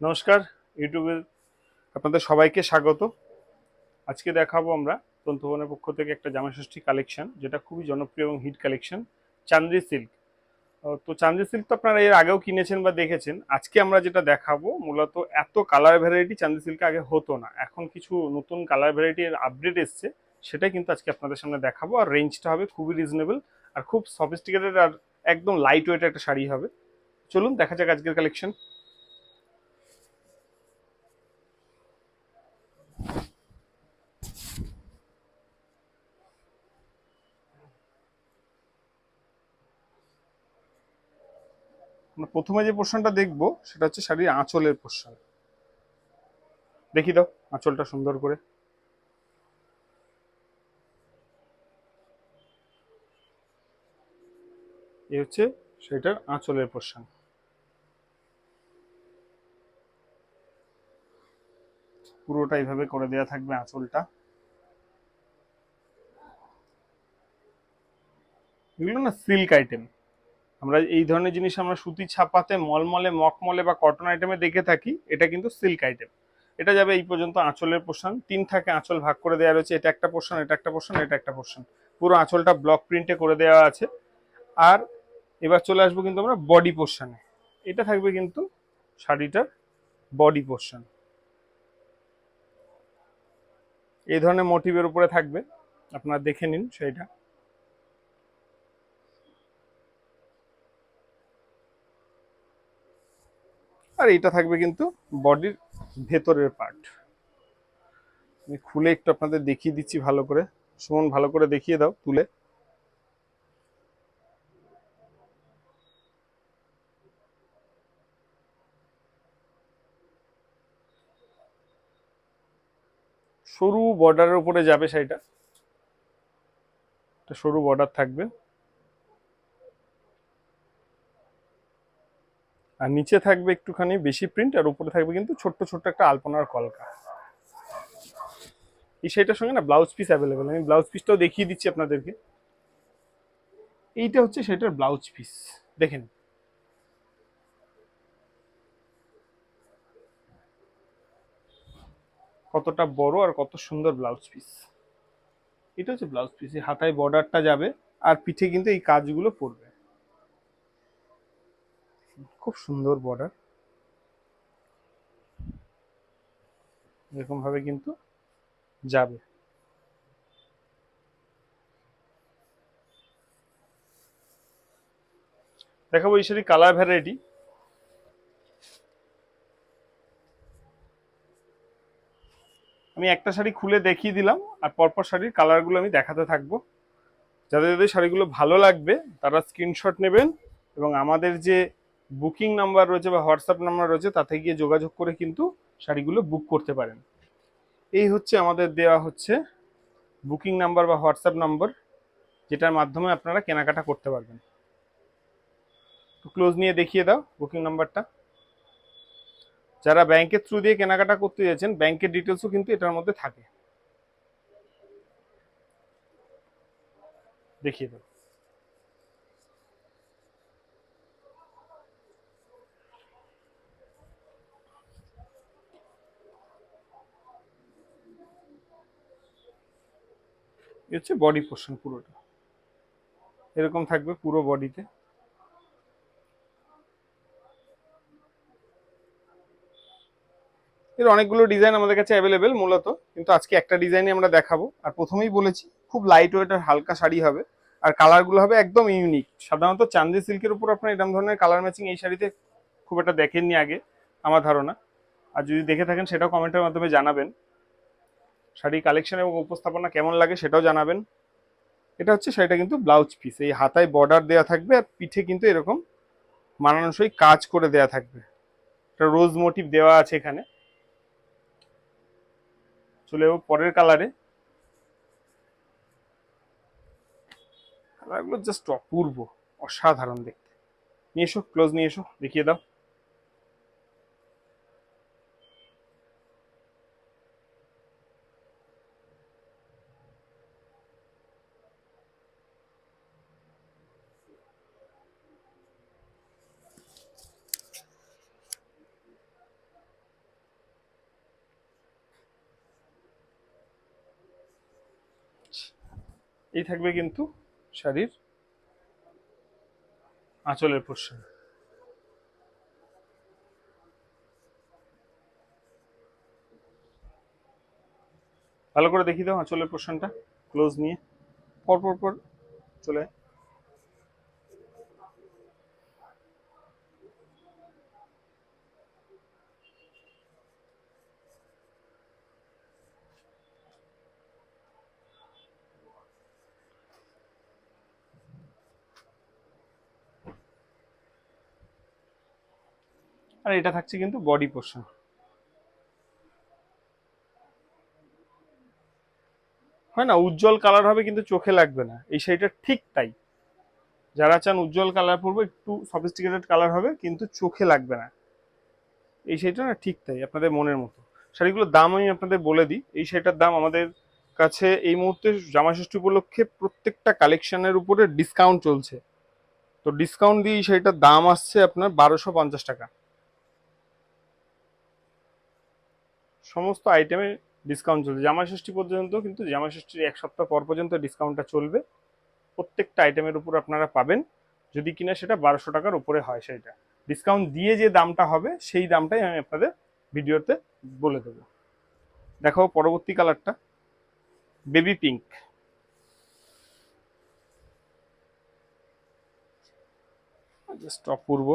নমস্কার, ইউটিউবে আপনাদের সবাইকে স্বাগত। আজকে দেখাবো আমরা তন্তুবনের পক্ষ থেকে একটা জামাষষ্ঠী কালেকশন, যেটা খুবই জনপ্রিয় এবং হিট কালেকশন, চান্দ্রি সিল্ক। তো চান্দ্রি সিল্ক তো আপনারা এর আগেও কিনেছেন বা দেখেছেন। আজকে আমরা যেটা দেখাবো মূলত এত কালার ভ্যারাইটি চান্দ্রি সিল্কে আগে হতো না। এখন কিছু নতুন কালার ভ্যারাইটির আপডেট এসছে, সেটাই কিন্তু আজকে আপনাদের সামনে দেখাবো। আর রেঞ্জটা হবে খুবই রিজনেবল আর খুব সফিস্টিকেটেড আর একদম লাইট ওয়েট একটা শাড়ি হবে। চলুন, দেখা যাক আজকের কালেকশন আমরা প্রথমে যে পোর্শনটা দেখব, সেটা হচ্ছে শাড়ির আঁচলের পোর্শন। দেখি দাও, আঁচলটা সুন্দর করে। এই হচ্ছে সেটার আঁচলের পোর্শন। পুরোটা এইভাবে করে দেওয়া থাকবে আঁচলটা। এগুলো না সিল্ক আইটেম। আমরা এই ধরনের জিনিস আমরা সুতি ছাপাতে, মলমলে মকমলে বা কটন আইটেমে দেখে থাকি, এটা কিন্তু সিল্ক আইটেম এটা যাবে এই পর্যন্ত আঁচলের পোর্শন তিন থাকে আঁচল ভাগ করে দেওয়া রয়েছে। এটা একটা পোর্শন এটা একটা পোর্শন এটা একটা পোর্শন পুরো আঁচলটা ব্লক প্রিন্টে করে দেওয়া আছে। আর এবার চলে আসব কিন্তু আমরা বডি পোর্শনে এটা থাকবে কিন্তু শাড়িটার বডি পোর্শন এই ধরনের মোটিভের উপরে থাকবে। আপনারা দেখে নিন সেইটা। আর এটা থাকবে কিন্তু বডির ভেতরের পার্ট আমি খুলে একটু আপনাদের দেখিয়ে দিচ্ছি ভালো করে। সুমন, ভালো করে দেখিয়ে দাও তুলে। সরু বর্ডারের উপরে যাবে শাড়িটা। একটা সরু বর্ডার থাকবে। আর নিচে থাকবে একটুখানি বেশি প্রিন্ট আর উপরে থাকবে কিন্তু ছোট্ট ছোট্ট একটা আলপনার কলকা। এই শাড়িটার সঙ্গে না ব্লাউজ পিস অ্যাভেলেবেল আমি ব্লাউজ পিসটাও দেখিয়ে দিচ্ছি আপনাদেরকে। এইটা হচ্ছে সেটার ব্লাউজ পিস দেখেন। কতটা বড় আর কত সুন্দর ব্লাউজ পিস এটা হচ্ছে ব্লাউজ পিস হাতায় বর্ডারটা যাবে, আর পিঠে কিন্তু এই কাজগুলো পড়বে। খুব সুন্দর বর্ডার এরকম ভাবে কিন্তু যাবে। দেখাবো শাড়ি কালার ভ্যারাইটি আমি একটা শাড়ি খুলে দেখিয়ে দিলাম, আর পরপর শাড়ির কালারগুলো আমি দেখাতে থাকব। যাদের যাদের শাড়িগুলো ভালো লাগবে, তারা স্ক্রিনশট নেবেন এবং আমাদের যে বুকিং নাম্বার রয়েছে বা হোয়াটসঅ্যাপ নাম্বার রয়েছে, তাতে গিয়ে যোগাযোগ করে কিন্তু শাড়িগুলো বুক করতে পারেন। এই হচ্ছে আমাদের দেওয়া হচ্ছে বুকিং নাম্বার বা হোয়াটসঅ্যাপ নাম্বার, যেটার মাধ্যমে আপনারা কেনাকাটা করতে পারবেন। ক্লোজ নিয়ে দেখিয়ে দাও বুকিং নাম্বারটা। যারা ব্যাংকের থ্রু দিয়ে কেনাকাটা করতে যাচ্ছেন ব্যাংকের ডিটেলসও কিন্তু এটার মধ্যে থাকে। দেখিয়ে দাও। হচ্ছে বডি পোর্শন পুরোটা। এরকম থাকবে পুরো বডিতে এর অনেকগুলো ডিজাইন আমাদের কাছে অ্যাভেলেবেল মূলত, কিন্তু আজকে একটা ডিজাইনই আমরা দেখাবো। আর প্রথমেই বলেছি, খুব লাইট ওয়েট আর হালকা শাড়ি হবে, আর কালারগুলো হবে একদম ইউনিক সাধারণত চান্দি সিল্কের উপর আপনার এরকম ধরনের কালার ম্যাচিং এই শাড়িতে খুব একটা দেখেননি আগে, আমার ধারণা। আর যদি দেখে থাকেন, সেটাও কমেন্টের মাধ্যমে জানাবেন। শাড়ি কালেকশন এবং উপস্থাপনা কেমন লাগে সেটাও জানাবেন। এটা হচ্ছে শাড়িটা কিন্তু ব্লাউজ পিস এই হাতায় বর্ডার দেওয়া থাকবে আর পিঠে কিন্তু এরকম মানানসই কাজ করে দেওয়া থাকবে। একটা রোজ মোটিভ দেওয়া আছে এখানে। চলে যাব পরের কালারে কালারগুলো জাস্ট অপূর্ব, অসাধারণ দেখতে। নিয়ে এসো ক্লোজ নিয়ে এসো, দেখিয়ে দাও। এই থাকবে কিন্তু শাড়ির আঁচলের পোর্শন ভালো করে দেখি দাও আঁচলের পোর্শনটা ক্লোজ নিয়ে। পর পর পর চলে আর এটা থাকছে কিন্তু বডি পোর্শন হয় না, উজ্জ্বল কালার হবে কিন্তু চোখে লাগবে না। এই শাড়িটা ঠিক তাই। যারা চান উজ্জ্বল কালার পরবো, একটু সফিস্টিকেটেড কালার হবে, কিন্তু চোখে লাগবে না। এই শাড়িটা না ঠিক তাই, আপনাদের মনের মতো। শাড়িগুলোর দাম আমি আপনাদের বলে দিই। এই শাড়িটার দাম আমাদের কাছে এই মুহূর্তে জামা ষষ্ঠী উপলক্ষে প্রত্যেকটা কালেকশনের উপরে ডিসকাউন্ট চলছে। তো ডিসকাউন্ট দিয়ে এই শাড়িটার দাম আসছে আপনার বারোশো পঞ্চাশ টাকা। সমস্ত আইটেমে ডিসকাউন্ট চলছে। জামা ষষ্ঠী পর্যন্ত কিন্তু জামা ষষ্ঠীর এক সপ্তাহ পর পর্যন্ত ডিসকাউন্টটা চলবে। প্রত্যেকটা আইটেমের উপর আপনারা পাবেন। যদি কিনা সেটা বারোশো টাকার উপরে হয় সেটা ডিসকাউন্ট দিয়ে যে দামটা হবে, সেই দামটাই আমি আপনাদের ভিডিওতে বলে দেবো। দেখো পরবর্তী কালারটা বেবি পিঙ্ক জাস্ট অপূর্ব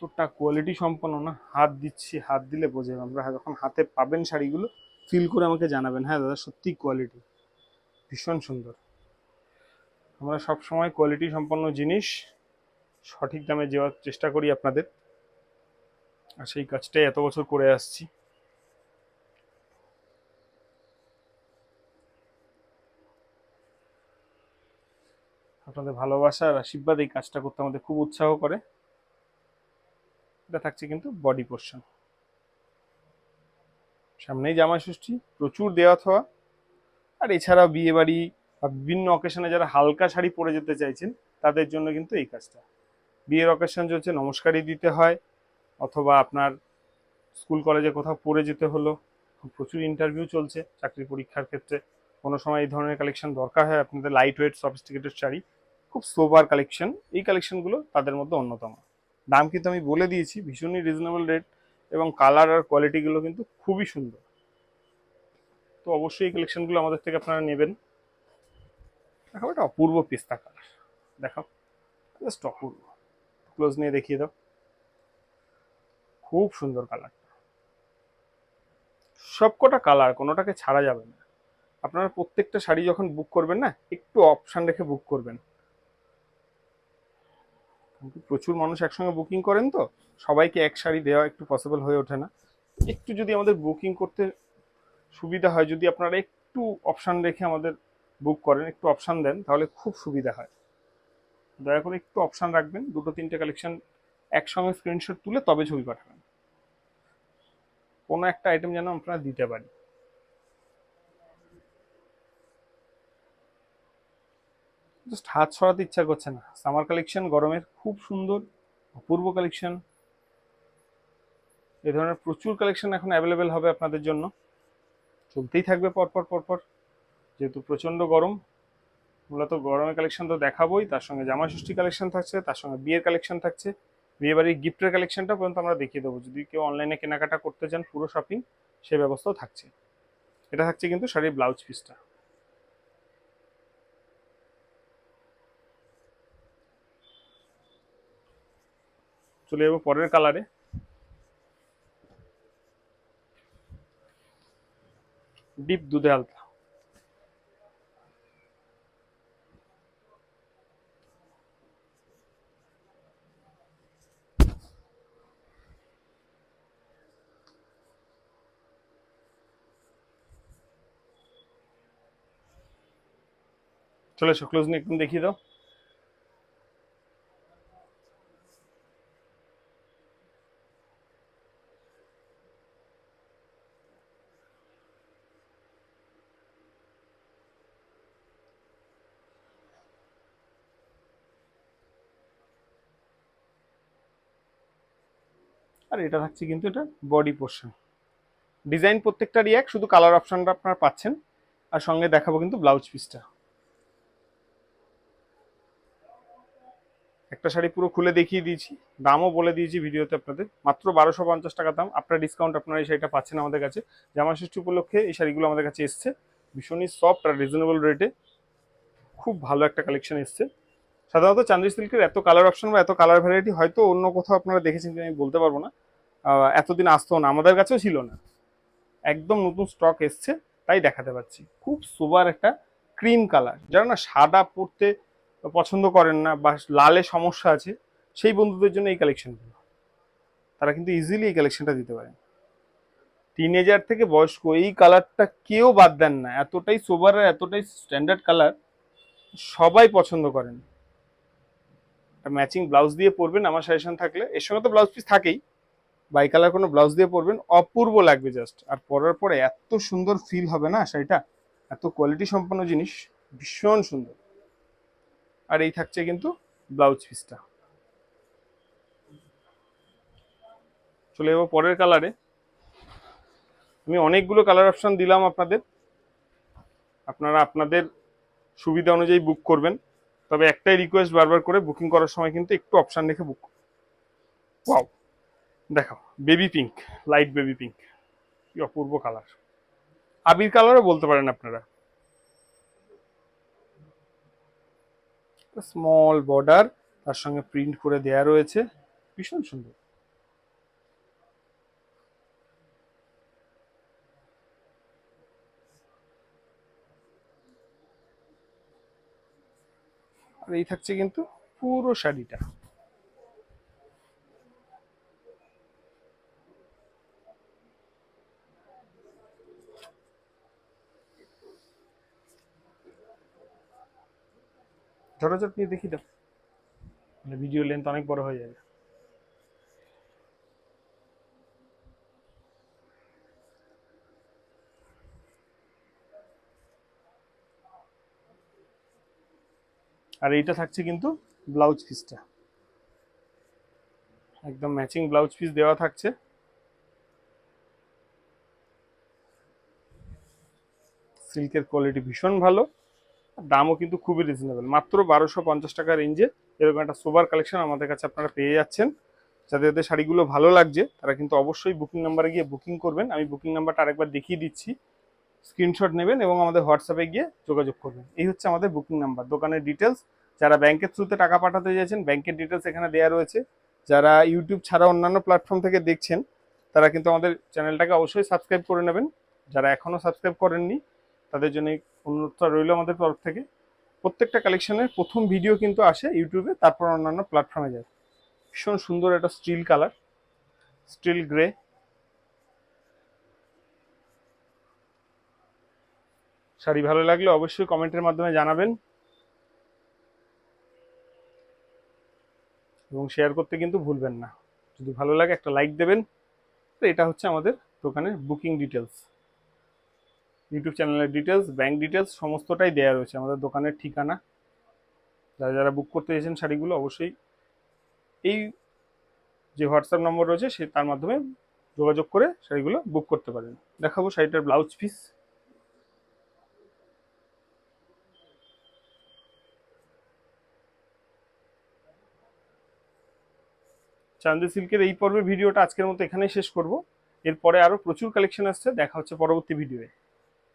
এতটা কোয়ালিটি সম্পন্ন না। হাত দিচ্ছি, হাত দিলে বোঝে আমরা যখন হাতে পাবেন শাড়িগুলো ফিল করে আমাকে জানাবেন। হ্যাঁ দাদা সত্যি কোয়ালিটি ভীষণ সুন্দর। আমরা সব সময় কোয়ালিটি সম্পন্ন জিনিস সঠিক দামে দেওয়ার চেষ্টা করি আপনাদের। আর সেই কাজটাই এত বছর করে আসছি। আপনাদের ভালোবাসা আর আশীর্বাদ এই কাজটা করতে আমাদের খুব উৎসাহ করে। এটা থাকছে কিন্তু বডি পোর্শন সামনেই জামা ষষ্ঠী, প্রচুর দেওয়া থাওয়া আর এছাড়াও বিয়ে বাড়ি বা বিভিন্ন অকেশনে যারা হালকা শাড়ি পরে যেতে চাইছেন, তাদের জন্য কিন্তু এই কাজটা। বিয়ের অকেশন চলছে, নমস্কারই দিতে হয়, অথবা আপনার স্কুল কলেজে কোথাও পড়ে যেতে হলো। প্রচুর ইন্টারভিউ চলছে, চাকরি পরীক্ষার ক্ষেত্রে। কোনো সময় এই ধরনের কালেকশন দরকার হয়, আপনাদের লাইট ওয়েট সফিস্টিকেটেড শাড়ি। খুব সোবার কালেকশন এই কালেকশনগুলো তাদের মধ্যে অন্যতম। দাম কিন্তু আমি বলে দিয়েছি, ভীষণই রিজনেবল রেট এবং কালার আর কোয়ালিটিগুলো কিন্তু খুবই সুন্দর। তো অবশ্যই এই কালেকশনগুলো আমাদের থেকে আপনারা নেবেন। দেখাবো এটা অপূর্ব পিস্তা কালার দেখাও। জাস্ট অপূর্ব। ক্লোজ নিয়ে দেখিয়ে দাও। খুব সুন্দর কালারটা সবকটা কালার কোনোটাকে ছাড়া যাবে না। আপনারা প্রত্যেকটা শাড়ি যখন বুক করবেন না, একটু অপশান রেখে বুক করবেন। কিন্তু প্রচুর মানুষ একসঙ্গে বুকিং করেন তো, সবাইকে এক শাড়ি দেওয়া একটু পসিবল হয়ে ওঠে না। একটু যদি আমাদের বুকিং করতে সুবিধা হয়, যদি আপনারা একটু অপশান রেখে আমাদের বুক করেন, একটু অপশান দেন, তাহলে খুব সুবিধা হয়। দয়া করে একটু অপশান রাখবেন, দুটো তিনটে কালেকশন একসঙ্গে স্ক্রিনশট তুলে তবে ছবি পাঠাবেন। কোনো একটা আইটেম যেন আপনারা দিতে পারি। জাস্ট হাত ছড়াতে ইচ্ছা করছে না। সামার কালেকশন গরমের খুব সুন্দর, অপূর্ব কালেকশন এই ধরনের প্রচুর কালেকশন এখন অ্যাভেলেবেল হবে আপনাদের জন্য। চলতেই থাকবে পরপর পরপর। যেহেতু প্রচণ্ড গরম, মূলত গরমের কালেকশন তো দেখাবোই, তার সঙ্গে জামা ষষ্ঠী কালেকশন থাকছে, তার সঙ্গে বিয়ের কালেকশন থাকছে। বিয়ে বাড়ির গিফটের কালেকশনটা পর্যন্ত আমরা দেখিয়ে দেবো। যদি কেউ অনলাইনে কেনাকাটা করতে চান পুরো শপিং সে ব্যবস্থাও থাকছে। এটা থাকছে কিন্তু শাড়ির ব্লাউজ পিসটা চলে যাব পরের কালারে। ডিপ দুধে আলতা চলে এসো ক্লোজ নিয়ে একদম দেখিয়ে দাও। আর এটা থাকছে কিন্তু এটা বডি পোর্শন ডিজাইন প্রত্যেকটারই এক, শুধু কালার অপশনটা আপনারা পাচ্ছেন। আর সঙ্গে দেখাবো কিন্তু ব্লাউজ পিসটা একটা শাড়ি পুরো খুলে দেখিয়ে দিয়েছি, দামও বলে দিয়েছি ভিডিওতে আপনাদের। মাত্র বারোশো পঞ্চাশ টাকা দাম, আপনার ডিসকাউন্ট আপনারা এই শাড়িটা পাচ্ছেন আমাদের কাছে। জামা ষষ্ঠী উপলক্ষে এই শাড়িগুলো আমাদের কাছে এসছে। ভীষণই সফট আর রিজনেবল রেটে খুব ভালো একটা কালেকশন এসছে। সাধারণত চান্দি সিল্কের এত কালার অপশন বা এত কালার ভ্যারাইটি হয়তো অন্য কোথাও আপনারা দেখেছেন আমি বলতে পারব না। এতদিন আসতো না, আমাদের কাছেও ছিল না। একদম নতুন স্টক এসছে, তাই দেখাতে পাচ্ছি। খুব সুবার একটা ক্রিম কালার যারা না সাদা পরতে পছন্দ করেন না বা লালে সমস্যা আছে, সেই বন্ধুদের জন্য এই কালেকশনগুলো তারা কিন্তু ইজিলি এই কালেকশনটা দিতে পারেন। টিনেজার থেকে বয়স্ক, এই কালারটা কেউ বাদ দেন না। এতটাই সোবার আর এতটাই স্ট্যান্ডার্ড কালার সবাই পছন্দ করেন। ম্যাচিং ব্লাউজ দিয়ে পরবেন আমার সাজেশন থাকলে। এর সঙ্গে তো ব্লাউজ পিস থাকেই। বাই কালার কোনো ব্লাউজ দিয়ে পরবেন, অপূর্ব লাগবে জাস্ট আর পরার পরে এত সুন্দর ফিল হবে না শাড়িটা? এত কোয়ালিটি সম্পন্ন জিনিস, ভীষণ সুন্দর। আর এই থাকছে কিন্তু ব্লাউজ পিসটা চলে যাব পরের কালারে আমি অনেকগুলো কালার অপশান দিলাম আপনাদের। আপনারা আপনাদের সুবিধা অনুযায়ী বুক করবেন। তবে একটাই রিকোয়েস্ট বারবার করে বুকিং করার সময় কিন্তু একটু অপশান রেখে বুক ওয়াও দেখো baby pink light baby pink কি অপূর্ব কালার আবির কালারও বলতে পারেন আপনারা। স্মল বর্ডার তার সঙ্গে প্রিন্ট করে দেয়া রয়েছে। ভীষণ সুন্দর। আর এই থাকছে কিন্তু পুরো শাড়িটা। ঝটাঝট নিয়ে দেখি দাও ভিডিও লেন্থ অনেক বড় হয়ে যাবে। আর এইটা থাকছে কিন্তু ব্লাউজ পিসটা একদম ম্যাচিং ব্লাউজ পিস দেওয়া থাকছে। সিল্কের কোয়ালিটি ভীষণ ভালো দামও কিন্তু খুবই রিজনেবল মাত্র বারোশো পঞ্চাশ টাকা রেঞ্জে এরকম একটা সোবার কালেকশন আমাদের কাছে আপনারা পেয়ে যাচ্ছেন। যাদের যাদের শাড়িগুলো ভালো লাগছে, তারা কিন্তু অবশ্যই বুকিং নাম্বারে গিয়ে বুকিং করবেন। আমি বুকিং নাম্বারটা আরেকবার দেখিয়ে দিচ্ছি। স্ক্রিনশট নেবেন এবং আমাদের হোয়াটসঅ্যাপে গিয়ে যোগাযোগ করবেন। এই হচ্ছে আমাদের বুকিং নাম্বার। দোকানের ডিটেলস যারা ব্যাংকের থ্রুতে টাকা পাঠাতে চাইছেন ব্যাংকের ডিটেলস এখানে দেওয়া রয়েছে। যারা ইউটিউব ছাড়া অন্যান্য প্ল্যাটফর্ম থেকে দেখছেন, তারা কিন্তু আমাদের চ্যানেলটাকে অবশ্যই সাবস্ক্রাইব করে নেবেন। যারা এখনও সাবস্ক্রাইব করেননি, তাদের জন্য অনুরোধটা রইল আমাদের তরফ থেকে। প্রত্যেকটা কালেকশনের প্রথম ভিডিও কিন্তু আসে ইউটিউবে তারপর অন্যান্য প্ল্যাটফর্মে যায়। ভীষণ সুন্দর একটা steel colour steel grey sari ভালো লাগলে অবশ্যই কমেন্টের মাধ্যমে জানাবেন। এবং শেয়ার করতে কিন্তু ভুলবেন না। যদি ভালো লাগে একটা লাইক দেবেন। তো এটা হচ্ছে আমাদের দোকানের বুকিং ডিটেলস ইউটিউব চ্যানেলের ডিটেলস ব্যাংক ডিটেলস সমস্তটাই দেওয়া রয়েছে আমাদের দোকানের ঠিকানা। যারা যারা বুক করতে চাইছেন শাড়িগুলো অবশ্যই এই যে হোয়াটসঅ্যাপ নম্বর রয়েছে সে তার মাধ্যমে যোগাযোগ করে শাড়িগুলো বুক করতে পারেন। দেখাবো শাড়িটার ব্লাউজ পিস চান্দি সিল্কের এই পর্বের ভিডিওটা আজকের মতো এখানেই শেষ করব। এরপরে আরও প্রচুর কালেকশন আসছে, দেখা হচ্ছে পরবর্তী ভিডিওয়ে